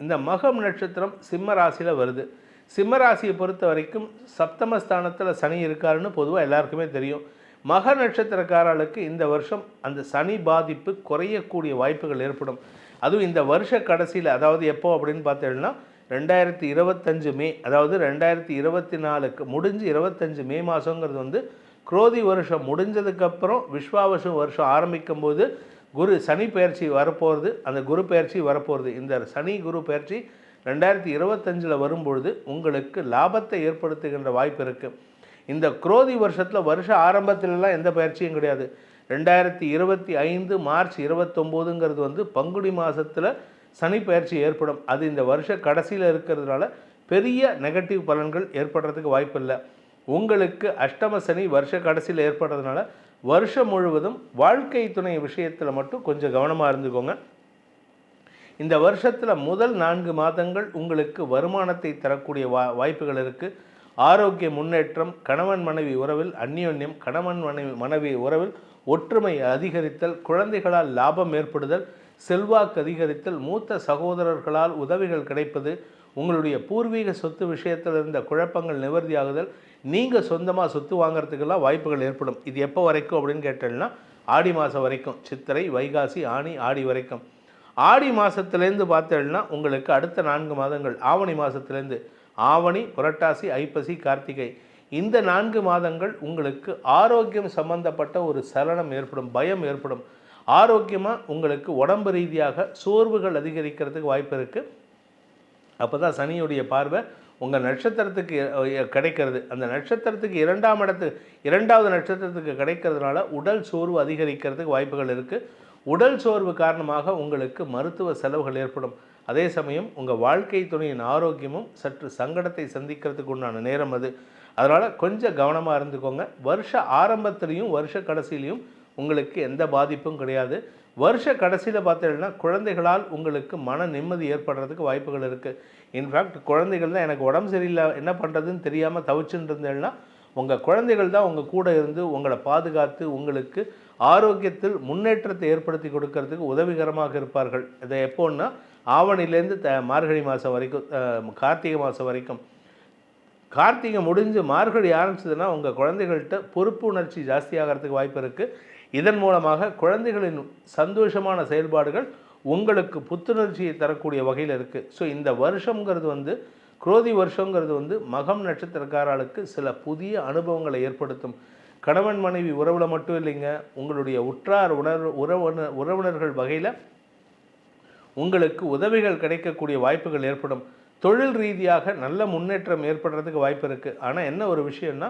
இந்த மகம் நட்சத்திரம் சிம்ம ராசியில் வருது. சிம்ம ராசியை பொறுத்த வரைக்கும் சப்தமஸ்தானத்தில் சனி இருக்காருன்னு பொதுவாக எல்லாருக்குமே தெரியும். மக நட்சத்திரக்காரர்களுக்கு இந்த வருஷம் அந்த சனி பாதிப்பு குறையக்கூடிய வாய்ப்புகள் ஏற்படும். அதுவும் இந்த வருஷ கடைசியில் அதாவது எப்போ அப்படின்னு பார்த்தீங்கன்னா ரெண்டாயிரத்தி இருபத்தஞ்சு மே அதாவது ரெண்டாயிரத்தி இருபத்தி நாலுக்கு முடிஞ்சு இருபத்தஞ்சு மே மாதங்கிறது வந்து குரோதி வருஷம் முடிஞ்சதுக்கப்புறம் விஸ்வாவசம் வருஷம் ஆரம்பிக்கும் போது குரு சனி பயிற்சி வரப்போகிறது அந்த குரு பயிற்சி வரப்போகிறது இந்த சனி குரு பயிற்சி ரெண்டாயிரத்தி இருபத்தஞ்சில் வரும்பொழுது உங்களுக்கு லாபத்தை ஏற்படுத்துகின்ற வாய்ப்பு இருக்குது இந்த குரோதி வருஷத்தில் வருஷ ஆரம்பத்திலலாம் எந்த பயிற்சியும் கிடையாது. ரெண்டாயிரத்தி இருபத்தி ஐந்து மார்ச் இருபத்தொம்போதுங்கிறது வந்து பங்குனி மாதத்தில் சனி பயிற்சி ஏற்படும். அது இந்த வருஷ கடைசியில் இருக்கிறதுனால பெரிய நெகட்டிவ் பலன்கள் ஏற்படுறதுக்கு வாய்ப்பு இல்லை உங்களுக்கு அஷ்டம சனி வருஷ கடைசியில் ஏற்படுறதுனால வருஷம் முழுவதும் வாழ்க்கை துணை விஷயத்தில் மட்டும் கொஞ்சம் கவனமாக இருந்துக்கோங்க. இந்த வருஷத்தில் முதல் நான்கு மாதங்கள் உங்களுக்கு வருமானத்தை தரக்கூடிய வா வாய்ப்புகள் இருக்குது ஆரோக்கிய முன்னேற்றம் கணவன் மனைவி உறவில் அந்யோன்யம் கணவன் மனைவி மனைவி உறவில் ஒற்றுமை அதிகரித்தல் குழந்தைகளால் லாபம் ஏற்படுதல் செல்வாக்கு அதிகரித்தல் மூத்த சகோதரர்களால் உதவிகள் கிடைப்பது உங்களுடைய பூர்வீக சொத்து விஷயத்தில் இருந்த குழப்பங்கள் நிவர்த்தியாகுதல் நீங்கள் சொந்தமாக சொத்து வாங்குறதுக்கெல்லாம் வாய்ப்புகள் ஏற்படும். இது எப்போ வரைக்கும் அப்படின்னு கேட்டேன்னா ஆடி மாதம் வரைக்கும். சித்திரை வைகாசி ஆணி ஆடி வரைக்கும். ஆடி மாதத்துலேருந்து பார்த்தேன்னா உங்களுக்கு அடுத்த நான்கு மாதங்கள். ஆவணி மாதத்துலேருந்து ஆவணி புரட்டாசி ஐப்பசி கார்த்திகை. இந்த நான்கு மாதங்கள் உங்களுக்கு ஆரோக்கியம் சம்பந்தப்பட்ட ஒரு சலனம் ஏற்படும் பயம் ஏற்படும். ஆரோக்கியமாக உங்களுக்கு உடம்பு ரீதியாக சோர்வுகள் அதிகரிக்கிறதுக்கு வாய்ப்பு இருக்குது அப்போ தான் சனியுடைய பார்வை உங்கள் நட்சத்திரத்துக்கு கிடைக்கிறது. அந்த நட்சத்திரத்துக்கு இரண்டாம் இடத்து இரண்டாவது நட்சத்திரத்துக்கு கிடைக்கிறதுனால உடல் சோர்வு அதிகரிக்கிறதுக்கு வாய்ப்புகள் இருக்குது உடல் சோர்வு காரணமாக உங்களுக்கு மருத்துவ செலவுகள் ஏற்படும். அதே சமயம் உங்கள் வாழ்க்கை துணையின் ஆரோக்கியமும் சற்று சங்கடத்தை சந்திக்கிறதுக்கு உண்டான நேரம் அது. அதனால் கொஞ்சம் கவனமாக இருந்துக்கோங்க. வருஷ ஆரம்பத்துலேயும் வருஷ கடைசியிலையும் உங்களுக்கு எந்த பாதிப்பும் கிடையாது. வருஷ கடைசியில் பார்த்தீங்கன்னா குழந்தைகளால் உங்களுக்கு மன நிம்மதி ஏற்படுறதுக்கு வாய்ப்புகள் இருக்குது இன்ஃபேக்ட் குழந்தைகள் தான் எனக்கு உடம்பு சரியில்லை என்ன பண்ணுறதுன்னு தெரியாமல் தவிச்சுட்டு இருந்தேன்னா உங்கள் குழந்தைகள் தான் உங்கள் கூட இருந்து உங்களை பாதுகாத்து உங்களுக்கு ஆரோக்கியத்தில் முன்னேற்றத்தை ஏற்படுத்தி கொடுக்கறதுக்கு உதவிகரமாக இருப்பார்கள். இதை எப்போன்னா ஆவணிலேருந்து த மார்கழி மாதம் வரைக்கும் கார்த்திகை மாதம் வரைக்கும். கார்த்திகை முடிஞ்சு மார்கழி ஆரம்பிச்சதுன்னா உங்கள் குழந்தைகள்கிட்ட பொறுப்பு உணர்ச்சி ஜாஸ்தியாகிறதுக்கு வாய்ப்பு இருக்குது இதன் மூலமாக குழந்தைகளின் சந்தோஷமான செயல்பாடுகள் உங்களுக்கு புத்துணர்ச்சியை தரக்கூடிய வகையில் இருக்குது ஸோ இந்த வருஷங்கிறது வந்து குரோதி வருஷங்கிறது வந்து மகம் நட்சத்திரக்காரர்களுக்கு சில புதிய அனுபவங்களை ஏற்படுத்தும். கணவன் மனைவி உறவில் மட்டும் இல்லைங்க உங்களுடைய உற்றார் உணர் உறவினர் உறவினர்கள் வகையில் உங்களுக்கு உதவிகள் கிடைக்கக்கூடிய வாய்ப்புகள் ஏற்படும். தொழில் ரீதியாக நல்ல முன்னேற்றம் ஏற்படுறதுக்கு வாய்ப்பு இருக்குது ஆனால் என்ன ஒரு விஷயம்னா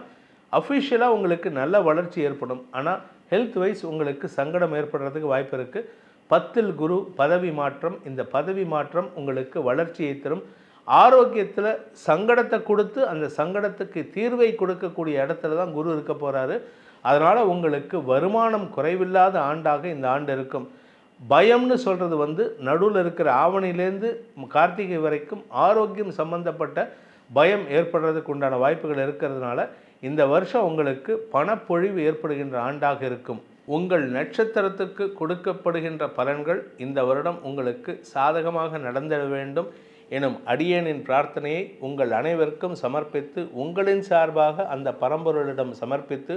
அஃபிஷியலாக உங்களுக்கு நல்ல வளர்ச்சி ஏற்படும். ஆனால் ஹெல்த் வைஸ் உங்களுக்கு சங்கடம் ஏற்படுறதுக்கு வாய்ப்பு இருக்குது பத்தில் குரு பதவி மாற்றம் இந்த பதவி மாற்றம் உங்களுக்கு வளர்ச்சியை தரும். ஆரோக்கியத்தில் சங்கடத்தை கொடுத்து அந்த சங்கடத்துக்கு தீர்வை கொடுக்கக்கூடிய இடத்துல தான் குரு இருக்க போகிறாரு அதனால் உங்களுக்கு வருமானம் குறைவில்லாத ஆண்டாக இந்த ஆண்டு இருக்கும். பயம்னு சொல்கிறது வந்து நடுவில் இருக்கிற ஆவணிலேருந்து கார்த்திகை வரைக்கும் ஆரோக்கியம் சம்பந்தப்பட்ட பயம் ஏற்படுறதுக்கு உண்டான வாய்ப்புகள் இருக்கிறதுனால இந்த வருஷம் உங்களுக்கு பணப்பொழிவு ஏற்படுகின்ற ஆண்டாக இருக்கும். உங்கள் நட்சத்திரத்துக்கு கொடுக்கப்படுகின்ற பலன்கள் இந்த வருடம் உங்களுக்கு சாதகமாக நடந்திட வேண்டும் எனும் அடியேனின் பிரார்த்தனையை உங்கள் அனைவருக்கும் சமர்ப்பித்து உங்களின் சார்பாக அந்த பரம்பொருளிடம் சமர்ப்பித்து